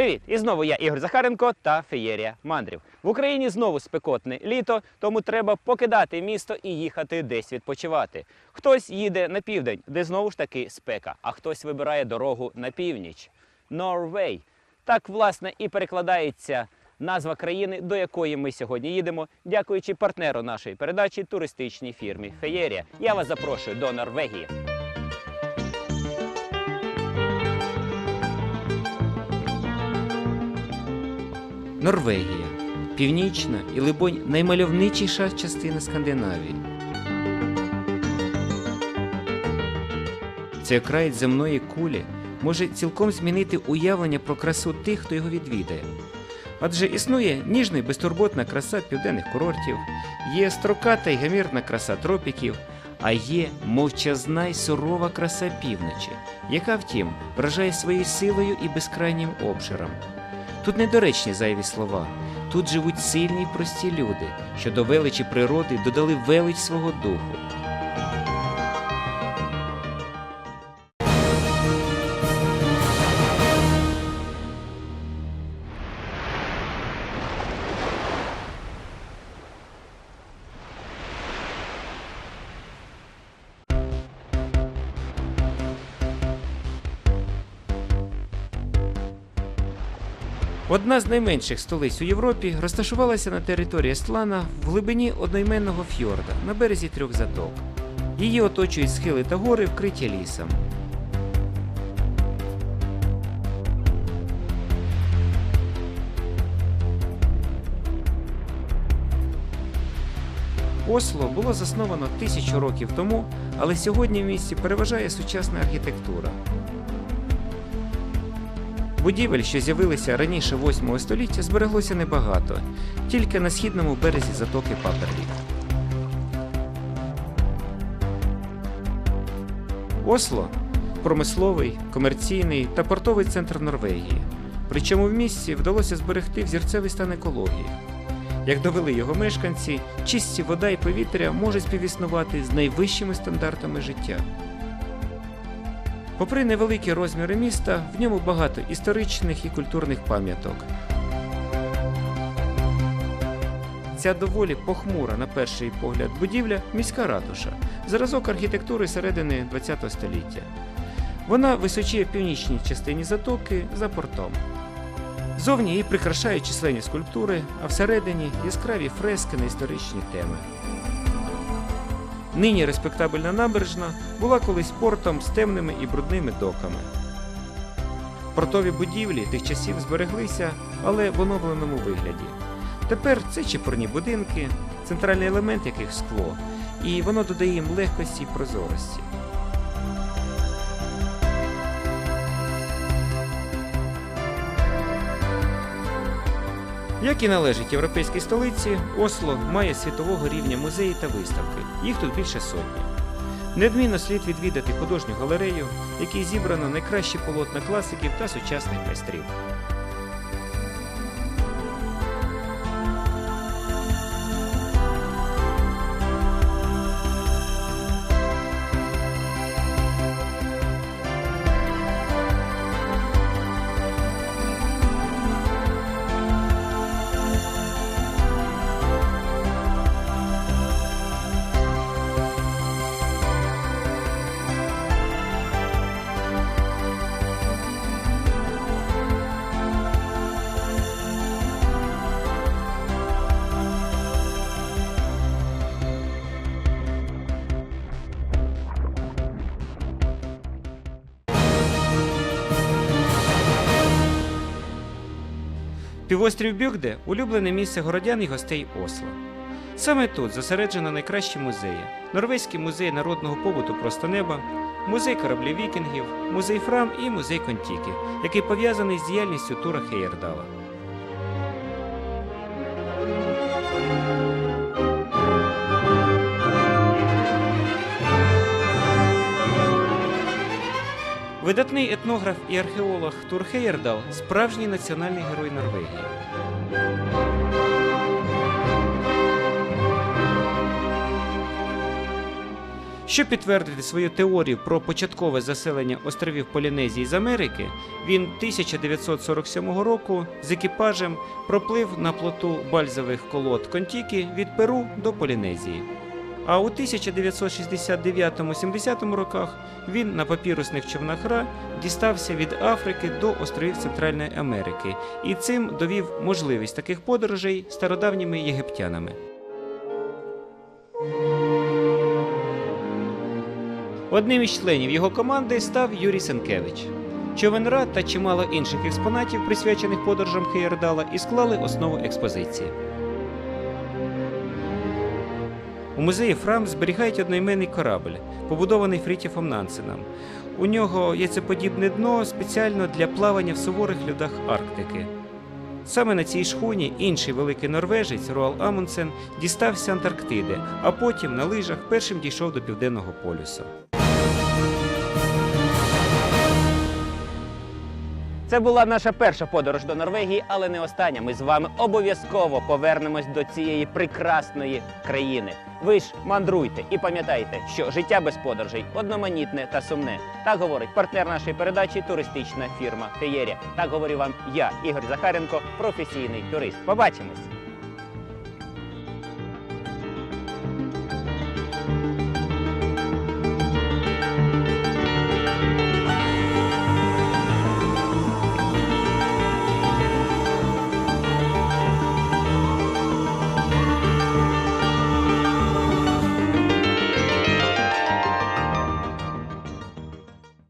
Привіт! І знову я Ігор Захаренко та Феєрія Мандрів. В Україні знову спекотне літо, тому треба покидати місто і їхати десь відпочивати. Хтось їде на південь, де знову ж таки спека, а хтось вибирає дорогу на північ. Норвей. Так, власне, і перекладається назва країни, до якої ми сьогодні їдемо, дякуючи партнеру нашої передачі туристичній фірмі Феєрія. Я вас запрошую до Норвегії. Норвегія північна і, либонь, наймальовничіша частина Скандинавії. Цей окраєць земної кулі може цілком змінити уявлення про красу тих, хто його відвідає. Адже існує ніжна і безтурботна краса південних курортів, є строката й гамірна краса тропіків, а є мовчазна й сурова краса півночі, яка, втім, вражає своєю силою і безкрайнім обширом. Тут недоречні зайві слова. Тут живуть сильні й прості люди, що до величі природи додали велич свого духу. Одна з найменших столиць у Європі розташувалася на території Естлана в глибині одноіменного фьорда на березі трьох заток. Її оточують схили та гори, вкриті лісом. Осло було засновано тисячу років тому, але сьогодні в місті переважає сучасна архітектура. Будівель, що з'явилися раніше 8 століття, збереглося небагато, тільки на східному березі затоки Паперлік. Осло промисловий, комерційний та портовий центр Норвегії. Причому в місті вдалося зберегти взірцевий стан екології. Як довели його мешканці, чисті вода і повітря можуть співіснувати з найвищими стандартами життя. Попри невеликі розміри міста, в ньому багато історичних і культурних пам'яток. Ця доволі похмура на перший погляд будівля міська ратуша, зразок архітектури середини ХХ століття. Вона височіє в північній частині затоки за портом. Зовні її прикрашають численні скульптури, а всередині яскраві фрески на історичні теми. Нині респектабельна набережна була колись портом з темними і брудними доками. Портові будівлі тих часів збереглися, але в оновленому вигляді. Тепер це чепурні будинки, центральний елемент яких скло, і воно додає їм легкості і прозорості. Як і належить європейській столиці, Осло має світового рівня музеї та виставки. Їх тут більше сотні. Недмінно слід відвідати художню галерею, в якій зібрано найкращі полотна класиків та сучасних майстрів. Півострів Бюгде улюблене місце городян і гостей Осло. Саме тут зосереджено найкращі музеї: Норвезький музей народного побуту Просто неба, музей кораблів вікінгів, музей Фрам і музей Контіки, який пов'язаний з діяльністю Тура Хейердала. Видатний етнограф і археолог Тур Хейердал справжній національний герой Норвегії. Щоб підтвердити свою теорію про початкове заселення островів Полінезії з Америки, він 1947 року з екіпажем проплив на плоту бальзових колод Контіки від Перу до Полінезії. А у 1969-70 роках він на папірусних човнах Ра дістався від Африки до островів Центральної Америки і цим довів можливість таких подорожей стародавніми єгиптянами. Одним із членів його команди став Юрій Сенкевич. Човен Ра та чимало інших експонатів, присвячених подорожам Хейердала, і склали основу експозиції. У музеї Фрам зберігають одноіменний корабль, побудований Фрітіфом Нансеном. У нього яйцеподібне дно спеціально для плавання в суворих льодах Арктики. Саме на цій шхуні інший великий норвежець Роал Амундсен дістався Антарктиди, а потім на лижах першим дійшов до південного полюса. Це була наша перша подорож до Норвегії, але не остання. Ми з вами обов'язково повернемось до цієї прекрасної країни. Ви ж мандруйте і пам'ятайте, що життя без подорожей одноманітне та сумне. Так говорить партнер нашої передачі туристична фірма Феєрія. Так говорю вам я, Ігор Захаренко, професійний турист. Побачимось!